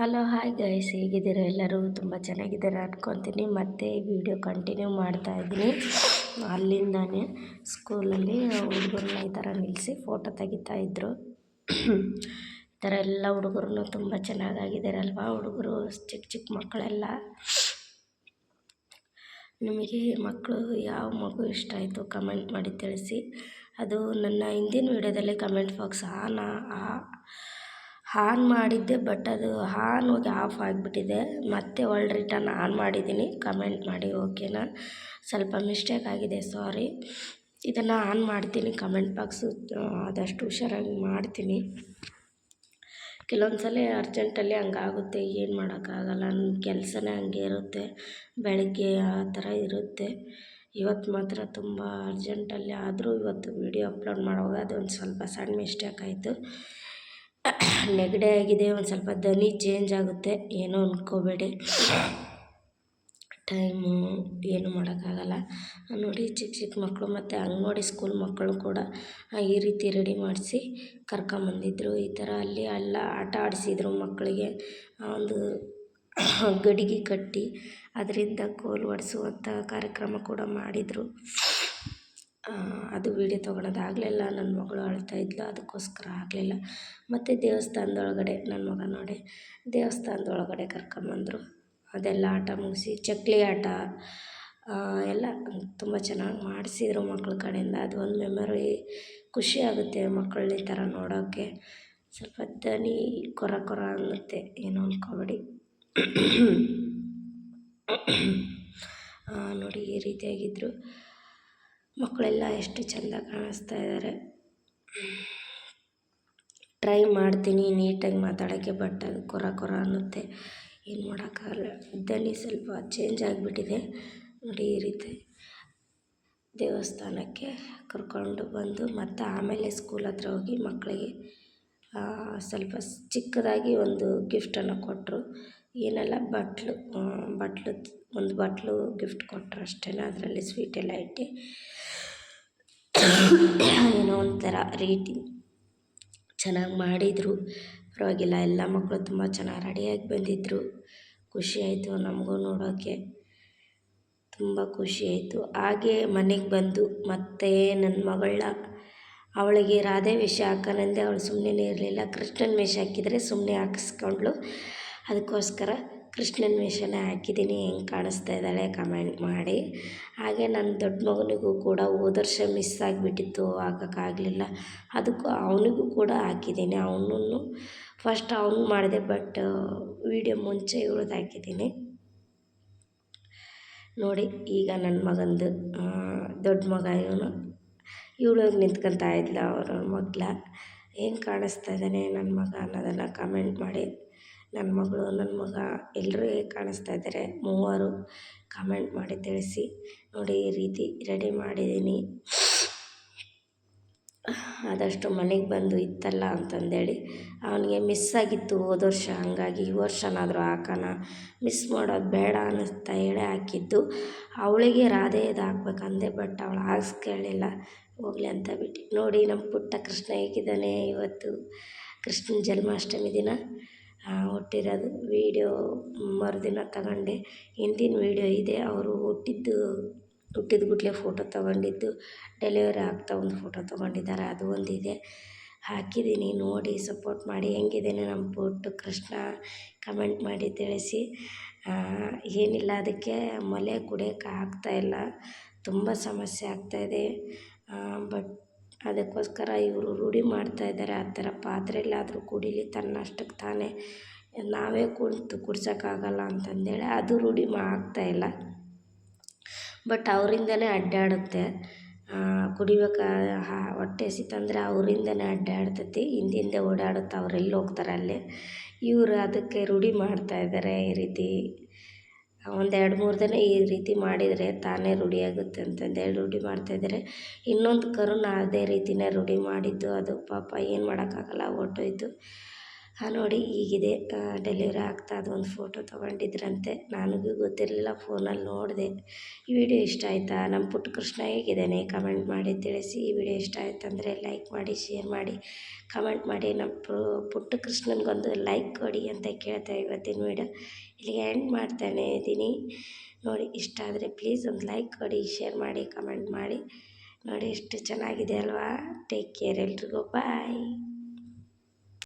Hello hi guys ಹೇಗಿದ್ದೀರಾ ಎಲ್ಲರೂ? ತುಂಬ ಚೆನ್ನಾಗಿದ್ದೀರಾ ಅಂದ್ಕೊತೀನಿ ಮತ್ತೆ ವಿಡಿಯೋ ಕಂಟಿನ್ಯೂ ಮಾಡ್ತಾ ಇದ್ದೀನಿ. ಅಲ್ಲಿಂದಾನೆ ಸ್ಕೂಲಲ್ಲಿ ಹುಡುಗರನ್ನ ಈ ಥರ ನಿಲ್ಲಿಸಿ ಫೋಟೋ ತೆಗಿತಾ ಇದ್ದರು ಈ ಥರ ಎಲ್ಲ ಹುಡುಗರು ತುಂಬ ಚೆನ್ನಾಗಾಗಿದ್ದಾರಲ್ವ? ಹುಡುಗರು ಚಿಕ್ಕ ಚಿಕ್ಕ ಮಕ್ಕಳೆಲ್ಲ. ನಿಮಗೆ ಮಕ್ಕಳು ಯಾವ ಮಗು ಇಷ್ಟ ಆಯಿತು ಕಮೆಂಟ್ ಮಾಡಿ ತಿಳಿಸಿ. ಅದು ನನ್ನ ಹಿಂದಿನ ವಿಡಿಯೋದಲ್ಲಿ ಕಮೆಂಟ್ ಬಾಕ್ಸ್ ಆನ್ ಆನ್ ಮಾಡಿದ್ದೆ ಬಟ್ ಅದು ಹಾನ್ ಹೋಗಿ ಆಫ್ ಆಗಿಬಿಟ್ಟಿದೆ. ಮತ್ತೆ ಒಳ್ಳೆ ರಿಟರ್ನ್ ಆನ್ ಮಾಡಿದ್ದೀನಿ. ಕಮೆಂಟ್ ಮಾಡಿ ಓಕೆನಾ ಸ್ವಲ್ಪ ಮಿಸ್ಟೇಕ್ ಆಗಿದೆ ಸಾರಿ ಇದನ್ನು ಆನ್ ಮಾಡ್ತೀನಿ ಕಮೆಂಟ್ ಬಾಕ್ಸು ಆದಷ್ಟು ಹುಷಾರಾಗಿ ಮಾಡ್ತೀನಿ. ಕೆಲವೊಂದು ಸಲ ಅರ್ಜೆಂಟಲ್ಲಿ ಹಂಗಾಗುತ್ತೆ, ಏನು ಮಾಡೋಕ್ಕಾಗಲ್ಲ. ನನ್ನ ಕೆಲಸನೇ ಹಂಗೆ ಇರುತ್ತೆ. ಬೆಳಗ್ಗೆ ಆ ಥರ ಇರುತ್ತೆ. ಇವತ್ತು ಮಾತ್ರ ತುಂಬ ಅರ್ಜೆಂಟಲ್ಲಿ ಆದರೂ ಇವತ್ತು ವೀಡಿಯೋ ಅಪ್ಲೋಡ್ ಮಾಡುವಾಗ ಅದೊಂದು ಸ್ವಲ್ಪ ಸಣ್ಣ ಮಿಸ್ಟೇಕ್ ಆಯಿತು. ನೆಗಡಿ ಆಗಿದೆ, ಒಂದು ಸ್ವಲ್ಪ ದನಿ ಚೇಂಜ್ ಆಗುತ್ತೆ, ಏನೂ ಅಂದ್ಕೋಬೇಡಿ ಟೈಮು ಏನು ಮಾಡೋಕ್ಕಾಗಲ್ಲ. ನೋಡಿ ಚಿಕ್ಕ ಚಿಕ್ಕ ಮಕ್ಕಳು ಮತ್ತು ಅಂಗನವಾಡಿ ಸ್ಕೂಲ್ ಮಕ್ಕಳು ಕೂಡ ಈ ರೀತಿ ರೆಡಿ ಮಾಡಿಸಿ ಕರ್ಕೊಂಬಂದಿದ್ರು. ಈ ಥರ ಅಲ್ಲಿ ಎಲ್ಲ ಆಟ ಆಡಿಸಿದ್ರು ಮಕ್ಕಳಿಗೆ. ಒಂದು ಗಡಿಗೆ ಕಟ್ಟಿ, ಅದರಿಂದ ಕೋಲು ಒಡೆಸುವಂಥ ಕಾರ್ಯಕ್ರಮ ಕೂಡ ಮಾಡಿದರು. ಅದು ವೀಡಿಯೋ ತೊಗೊಳೋದು ಆಗಲಿಲ್ಲ ನನ್ನ ಮಗಳು ಅಳ್ತಾ ಇದ್ಲು, ಅದಕ್ಕೋಸ್ಕರ ಆಗಲಿಲ್ಲ ಮತ್ತು ದೇವಸ್ಥಾನದೊಳಗಡೆ ನನ್ನ ಮಗ ನೋಡಿ, ದೇವಸ್ಥಾನದೊಳಗಡೆ ಕರ್ಕೊಂಬಂದರು. ಅದೆಲ್ಲ ಆಟ ಮುಗಿಸಿ, ಚಕ್ಲಿ ಆಟ ಎಲ್ಲ ತುಂಬ ಚೆನ್ನಾಗಿ ಮಾಡಿಸಿದ್ರು ಮಕ್ಳ ಕಡೆಯಿಂದ. ಅದು ಒಂದು ಮೆಮೊರಿ ಖುಷಿ ಆಗುತ್ತೆ ಮಕ್ಕಳನ್ನ ಈ ಥರ ನೋಡೋಕ್ಕೆ ಸ್ವಲ್ಪ ದನಿ, ಕೊರ ಕೊರ ಅನ್ನುತ್ತೆ, ಏನೋ ಅಂದ್ಕೋಬೇಡಿ ನೋಡಿ ಈ ರೀತಿಯಾಗಿದ್ದರು ಮಕ್ಕಳೆಲ್ಲ ಎಷ್ಟು ಚೆಂದ ಕಾಣಿಸ್ತಾ ಇದ್ದಾರೆ. ಟ್ರೈ ಮಾಡ್ತೀನಿ, ನೀಟಾಗಿ ಮಾತಾಡೋಕ್ಕೆ, ಬಟ್ ಅದು ಕೊರ ಕೊರ ಅನ್ನುತ್ತೆ. ಏನು ಮಾಡೋಕ್ಕಾಗಲ್ಲ. ದನಿ ಸ್ವಲ್ಪ ಚೇಂಜ್ ಆಗಿಬಿಟ್ಟಿದೆ. ನೋಡಿ ಈ ರೀತಿ ದೇವಸ್ಥಾನಕ್ಕೆ ಕರ್ಕೊಂಡು ಬಂದು ಮತ್ತು ಆಮೇಲೆ ಸ್ಕೂಲ್ ಹತ್ರ ಹೋಗಿ ಮಕ್ಕಳಿಗೆ ಸ್ವಲ್ಪ ಚಿಕ್ಕದಾಗಿ ಒಂದು ಗಿಫ್ಟನ್ನು ಕೊಟ್ಟರು ಏನೆಲ್ಲ ಬಟ್ಲು ಬಟ್ಲು, ಒಂದು ಬಟ್ಲು ಗಿಫ್ಟ್ ಕೊಟ್ಟರು ಅಷ್ಟೇ, ಅದರಲ್ಲಿ ಸ್ವೀಟೆಲ್ಲ ಇಟ್ಟು, ಏನೋ ಒಂಥರ ರೀತಿ ಚೆನ್ನಾಗಿ ಮಾಡಿದರು. ಪರವಾಗಿಲ್ಲ, ಎಲ್ಲ ಮಕ್ಕಳು ತುಂಬ ಚೆನ್ನಾಗಿ ರೆಡಿಯಾಗಿ ಬಂದಿದ್ದರು ಖುಷಿ ಆಯಿತು ನಮಗೂ ನೋಡೋಕ್ಕೆ ತುಂಬ ಖುಷಿ ಆಯಿತು. ಹಾಗೆ ಮನೆಗೆ ಬಂದು ಮತ್ತೆ ನನ್ನ ಮಗಳ ಅವಳಿಗೆ ರಾಧೆ ವೇಷ ಹಾಕೋಣಂದೆ ಅವಳು ಸುಮ್ಮನೆ ಇರಲಿಲ್ಲ. ಕೃಷ್ಣನ ವೇಷ ಹಾಕಿದರೆ ಸುಮ್ಮನೆ ಹಾಕಿಸ್ಕೊಂಡ್ಳು. ಅದಕ್ಕೋಸ್ಕರ ಕೃಷ್ಣನ ವೇಷನ ಹಾಕಿದ್ದೀನಿ, ಹೆಂಗೆ ಕಾಣಿಸ್ತಾ ಇದ್ದಾಳೆ ಕಮೆಂಟ್ ಮಾಡಿ. ಹಾಗೆ ನನ್ನ ದೊಡ್ಡ ಮಗನಿಗೂ ಕೂಡ ಹೋದ ವರ್ಷ ಮಿಸ್ ಆಗಿಬಿಟ್ಟಿತ್ತು ಹಾಕೋಕ್ಕಾಗಲಿಲ್ಲ ಅದಕ್ಕೂ ಅವನಿಗೂ ಕೂಡ ಹಾಕಿದ್ದೀನಿ. ಅವನನ್ನು ಫಸ್ಟ್ ಅವನು ಮಾಡಿದೆ ಬಟ್ ವೀಡಿಯೋ ಮುಂಚೆ ಇವಳದ್ದು ಹಾಕಿದ್ದೀನಿ. ನೋಡಿ, ಈಗ ನನ್ನ ಮಗಂದು ದೊಡ್ಡ ಮಗ ಇವನು. ಇವಳು ನಿಂತ್ಕೊತಾ ಇದ್ಲು, ಅವರ ಮಗ್ಲ ಹೆಂಗೆ ಕಾಣಿಸ್ತಾ ಇದ್ದಾನೆ ನನ್ನ ಮಗ ಅನ್ನೋದನ್ನು ಕಮೆಂಟ್ ಮಾಡಿ. ನನ್ನ ಮಗಳು ನನ್ನ ಮಗ ಎಲ್ಲರೂ ಹೇಗೆ ಕಾಣಿಸ್ತಾ ಇದ್ದಾರೆ. ಮೂವರು ಕಮೆಂಟ್ ಮಾಡಿ ತಿಳಿಸಿ. ನೋಡಿ, ಈ ರೀತಿ ರೆಡಿ ಮಾಡಿದ್ದೀನಿ. ಆದಷ್ಟು ಮನೆಗೆ ಬಂದು ಇತ್ತಲ್ಲ ಅಂತಂದೇಳಿ ಅವನಿಗೆ ಮಿಸ್ ಆಗಿತ್ತು ಹೋದ ವರ್ಷ. ಹಂಗಾಗಿ ಈ ವರ್ಷನಾದರೂ ಹಾಕೋಣ ಮಿಸ್ ಮಾಡೋದು ಬೇಡ ಅನ್ನಿಸ್ತಾ ಹೇಳೇ ಹಾಕಿದ್ದು. ಅವಳಿಗೆ ರಾಧೆದು ಹಾಕ್ಬೇಕಂದೆ ಬಟ್ ಅವಳು ಹಾಕ್ಸ್ಕೊಳ್ಳಿಲ್ಲ ಹೋಗಲಿ ಅಂತ ಬಿಟ್ಟು. ನೋಡಿ, ನಮ್ಮ ಪುಟ್ಟ ಕೃಷ್ಣ ಹೇಗಿದ್ದಾನೆ ಇವತ್ತು? ಕೃಷ್ಣನ ಜನ್ಮಾಷ್ಟಮಿ ದಿನ. ಹುಟ್ಟಿರೋದು ವೀಡಿಯೋ ಮರುದಿನ ತಗೊಂಡೆ. ಹಿಂದಿನ ವೀಡಿಯೋ ಇದೆ. ಅವರು ಹುಟ್ಟಿದ್ದು, ಹುಟ್ಟಿದ ಗುಟ್ಲೆ ಫೋಟೋ ತಗೊಂಡಿದ್ದು. ಡೆಲಿವರಿ ಆಗ್ತಾ ಒಂದು ಫೋಟೋ ತಗೊಂಡಿದ್ದಾರೆ. ಅದು ಒಂದಿದೆ. ಹಾಕಿದ್ದೀನಿ. ನೋಡಿ ಸಪೋರ್ಟ್ ಮಾಡಿ. ಹೆಂಗಿದ್ದೇನೆ ನಮ್ಮ ಪುಟ್ಟು ಕೃಷ್ಣ? ಕಮೆಂಟ್ ಮಾಡಿ ತಿಳಿಸಿ. ಏನಿಲ್ಲ, ಅದಕ್ಕೆ ಮೊಲೆ ಕುಡಿಯೋಕೆ ಆಗ್ತಾಯಿಲ್ಲ ತುಂಬ ಸಮಸ್ಯೆ ಆಗ್ತಾಯಿದೆ ಬಟ್ ಅದಕ್ಕೋಸ್ಕರ ಇವರು ರೂಢಿ ಮಾಡ್ತಾಯಿದ್ದಾರೆ ಆ ಥರ ಪಾತ್ರೆಯಲ್ಲಾದರೂ ಕುಡೀಲಿ ತನ್ನಷ್ಟಕ್ಕೆ ತಾನೇ. ನಾವೇ ಕುಳಿತು ಕುಡ್ಸೋಕ್ಕಾಗಲ್ಲ ಅಂತಂದೇಳಿ ಅದು ರೂಢಿ ಆಗ್ತಾಯಿಲ್ಲ ಬಟ್ ಅವರಿಂದನೇ ಅಡ್ಡಾಡುತ್ತೆ. ಕುಡಿಬೇಕಾ ಹೊಟ್ಟೆ ಹಸಿತಂದ್ರೆ ಅವರಿಂದನೇ ಅಡ್ಡಾಡ್ತೈತಿ. ಹಿಂದಿಂದೆ ಓಡಾಡುತ್ತೆ ಅವ್ರು ಎಲ್ಲಿ ಹೋಗ್ತಾರೆ ಅಲ್ಲಿ. ಇವರು ಅದಕ್ಕೆ ರೂಢಿ ಮಾಡ್ತಾಯಿದ್ದಾರೆ ಈ ರೀತಿ. ಒಂದು ಎರಡು ಮೂರು ದಿನ ಈ ರೀತಿ ಮಾಡಿದರೆ ತಾನೇ ರೂಢಿಯಾಗುತ್ತೆ ಅಂತಂದೇಳಿ ರೂಢಿ ಮಾಡ್ತಾಯಿದ್ದಾರೆ ಇನ್ನೊಂದು ಕರುನ ಅದೇ ರೀತಿನೇ ರೂಢಿ ಮಾಡಿದ್ದು. ಅದು ಪಾಪ ಏನು ಮಾಡೋಕ್ಕಾಗಲ್ಲ, ಹೊರ್ಟೋಯ್ತು. ನೋಡಿ ಹೀಗಿದೆ. ಡೆಲಿವರಿ ಆಗ್ತಾ ಅದು ಒಂದು ಫೋಟೋ ತೊಗೊಂಡಿದ್ರಂತೆ. ನನಗೂ ಗೊತ್ತಿರಲಿಲ್ಲ ಫೋನಲ್ಲಿ ನೋಡಿದೆ. ಈ ವಿಡಿಯೋ ಇಷ್ಟ ಆಯಿತಾ? ನಮ್ಮ ಪುಟ್ಟ ಕೃಷ್ಣ ಹೇಗಿದ್ದಾನೆ? ಕಮೆಂಟ್ ಮಾಡಿ ತಿಳಿಸಿ. ಈ ವಿಡಿಯೋ ಇಷ್ಟ ಆಯಿತು ಅಂದರೆ ಲೈಕ್ ಮಾಡಿ ಶೇರ್ ಮಾಡಿ. ಕಮೆಂಟ್ ಮಾಡಿ. ನಮ್ಮ ಪುಟ್ಟ ಕೃಷ್ಣನಿಗೊಂದು ಲೈಕ್ ಕೊಡಿ ಅಂತ ಕೇಳ್ತಾ ಇವತ್ತಿನ ವಿಡಿಯೋ ಇಲ್ಲಿಗೆ ಎಂಡ್ ಮಾಡ್ತಾನೆ ಇದ್ದೀನಿ. ನೋಡಿ, ಇಷ್ಟ ಆದರೆ ಪ್ಲೀಸ್ ಒಂದು ಲೈಕ್ ಕೊಡಿ ಶೇರ್ ಮಾಡಿ ಕಮೆಂಟ್ ಮಾಡಿ. ನೋಡಿ, ಎಷ್ಟು ಚೆನ್ನಾಗಿದೆ ಅಲ್ವಾ? ಟೇಕ್ ಕೇರ್ ಎಲ್ರಿಗೂ. ಬಾಯ್